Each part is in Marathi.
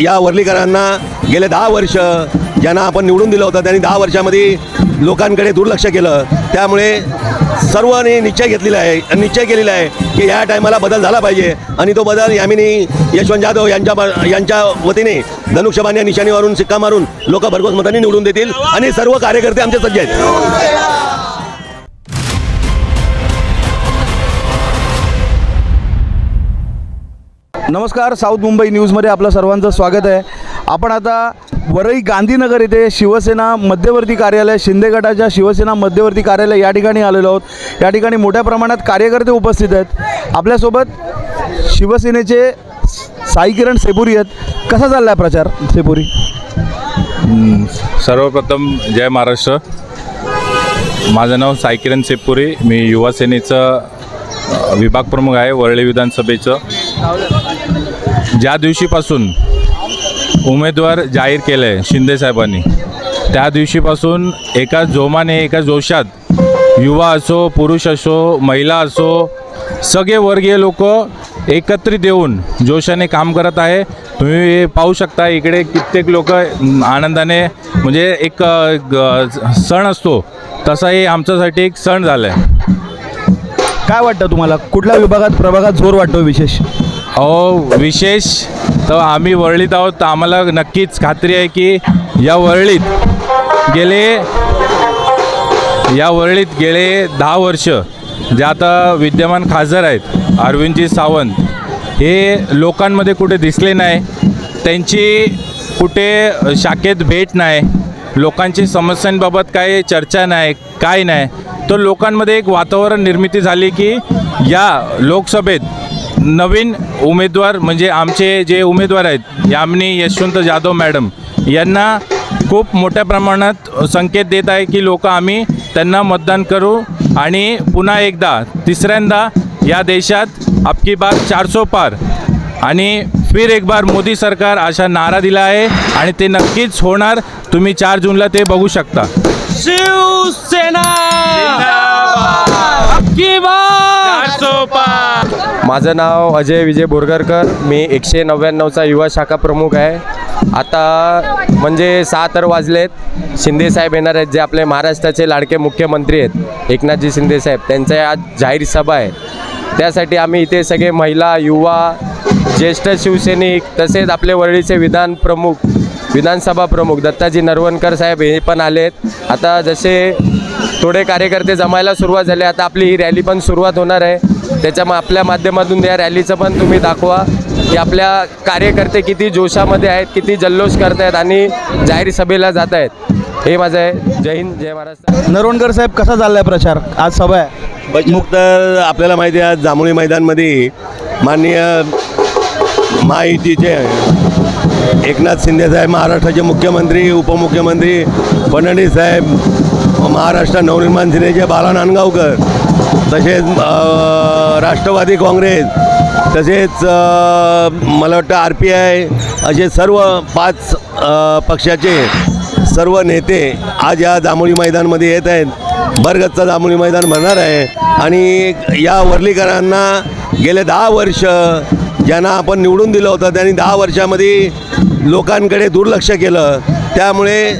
या वर्लीकरांना गेले दहा वर्ष ज्यांना आपण निवडून दिलं होतं त्यांनी दहा वर्षामध्ये लोकांकडे दुर्लक्ष केलं. त्यामुळे सर्वांनी निश्चय घेतलेला आहे निश्चय केलेला आहे की या टायमाला बदल झाला पाहिजे. आणि तो बदल यामिनी यशवंत जाधव यांच्या ब- यांच्या वतीने धनुष्यबान या निशाणीवरून सिक्का मारून लोक भरघोस मतांनी निवडून देतील. आणि सर्व कार्यकर्ते आमचे सज्ज आहेत. नमस्कार साऊथ मुंबई न्यूजमध्ये आपलं सर्वांचं स्वागत आहे. आपण आता वरई गांधीनगर येथे शिवसेना मध्यवर्ती कार्यालय शिंदे गटाच्या शिवसेना मध्यवर्ती कार्यालय या ठिकाणी आलेलो आहोत. या ठिकाणी मोठ्या प्रमाणात कार्यकर्ते उपस्थित आहेत. आपल्यासोबत शिवसेनेचे साई किरण सेपुरी आहेत. कसा चालला आहे प्रचार सेपुरी? सर्वप्रथम जय महाराष्ट्र. माझं नाव सायकिरण सेपुरी. मी युवासेनेचं विभाग प्रमुख आहे वरळी विधानसभेचं. ज्या दिवशीपासून उमेदवार जाहीर केलं आहे शिंदेसाहेबांनी त्या दिवशीपासून एका जोमाने एका जोशात युवा असो पुरुष असो महिला असो सगळे वर्गीय लोक एकत्रित येऊन जोशाने काम करत आहे. तुम्ही पाहू शकता इकडे कित्येक लोक आनंदाने म्हणजे एक सण असतो तसाही आमच्यासाठी एक सण झाला आहे काय वाटतं तुम्हाला? कुठल्या विभागात प्रभागात जोर वाटतो विशेष? अहो विशेष तर आम्ही वरळीत आहोत. तर आम्हाला नक्कीच खात्री आहे की या वरळीत गेले या वरळीत गेले दहा वर्ष जे आता विद्यमान खासदार आहेत अरविंदजी सावंत हे लोकांमध्ये कुठे दिसले नाही. त्यांची कुठे शाखेत भेट नाही. लोकांची समस्यांबाबत काही चर्चा नाही काय नाही. तर लोकांमध्ये एक वातावरण निर्मिती झाली की या लोकसभेत नवीन उमेदवार म्हणजे आमचे जे उमेदवार आहेत यामनी यशवंत जाधव मॅडम यांना खूप मोठ्या प्रमाणात संकेत देत आहे की लोक आम्ही त्यांना मतदान करू आणि पुन्हा एकदा तिसऱ्यांदा या देशात आपकी बात चारसो पार. आणि फिर एक बार मोदी सरकार अशा नारा दिला आहे आणि ते नक्कीच होणार. तुम्ही चार जूनला ते बघू शकता. शिवसेना! माझं नाव अजय विजय बोरगरकर. मी एकशे नव्याण्णवचा युवा शाखा प्रमुख आहे. आता म्हणजे सहा तर वाजलेत. शिंदे साहेब येणार आहेत जे आपले महाराष्ट्राचे लाडके मुख्यमंत्री आहेत. एकनाथजी शिंदे साहेब त्यांचा आज जाहीर सभा आहे. त्यासाठी आम्ही इथे सगळे महिला युवा ज्येष्ठ शिवसैनिक तसेच आपले वरळीचे विधान प्रमुख विधानसभा प्रमुख दत्ताजी नरवणकर साहेब हे पण आलेत. आता जसे थोडे कार्यकर्ते जमायला सुरुवात झाली आता आपली ही रॅली पण सुरुवात होणार आहे. त्याच्यामुळे आपल्या माध्यमातून या रॅलीचं पण तुम्ही दाखवा. की आपल्या कार्यकर्ते किती जोशामध्ये आहेत किती जल्लोष करत आहेत आणि जाहीर सभेला जात आहेत हे माझं आहे. जय हिंद जय महाराष्ट्र. नरवणकर साहेब कसा चाललाय प्रचार? आज सभा आहे. मुक्त आपल्याला माहिती आहे आज जांभुळी मैदानमध्ये माननीय महायुतीचे एकनाथ शिंदे साहेब महाराष्ट्राचे मुख्यमंत्री उपमुख्यमंत्री फडणवीस साहेब महाराष्ट्र नवनिर्माण सेनेचे बाला नांदगावकर तसेच राष्ट्रवादी काँग्रेस तसेच मला वाटतं आर पी आय असे सर्व पाच पक्षाचे सर्व नेते आज या जांभुळी मैदानमध्ये येत आहेत. बरगतचं जांभुळी मैदान भरणार आहे. आणि या वर्लीकरांना गेले दहा वर्ष ज्यांना आपण निवडून दिलं होतं त्यांनी दहा वर्षामध्ये लोकांकडे दुर्लक्ष केलं. त्यामुळे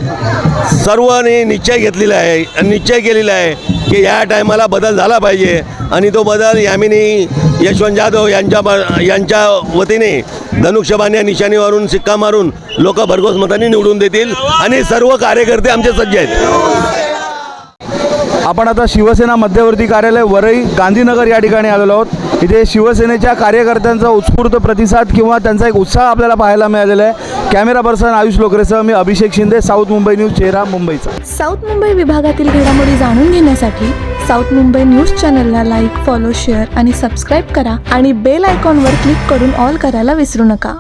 सर्वांनी निश्चय घेतलेला आहे निश्चय केलेला आहे. की या टायमाला बदल झाला पाहिजे. आणि तो बदल यामिनी यशवंत जाधव यांच्या यांच्या वतीने धनुक्षबाने या निशाणीवरून सिक्का मारून लोक भरघोस मतांनी निवडून देतील. आणि सर्व कार्यकर्ते आमचे सज्ज आहेत. आपण आता शिवसेना मध्यवर्ती कार्यालय वरई गांधीनगर या ठिकाणी आलेलो आहोत. इथे शिवसेनेच्या कार्यकर्त्यांचा उत्स्फूर्त प्रतिसाद किंवा त्यांचा एक उत्साह आपल्याला पाहायला मिळालेला आहे. कॅमेरा पर्सन आयुष लोकरेसह मी अभिषेक शिंदे साऊथ मुंबई न्यूज चेहरा मुंबईचा. साऊथ मुंबई विभागातील घडामोडी जाणून घेण्यासाठी साऊथ मुंबई न्यूज चॅनलला लाईक फॉलो शेअर आणि सबस्क्राईब करा आणि बेल आयकॉनवर क्लिक करून ऑल करायला विसरू नका.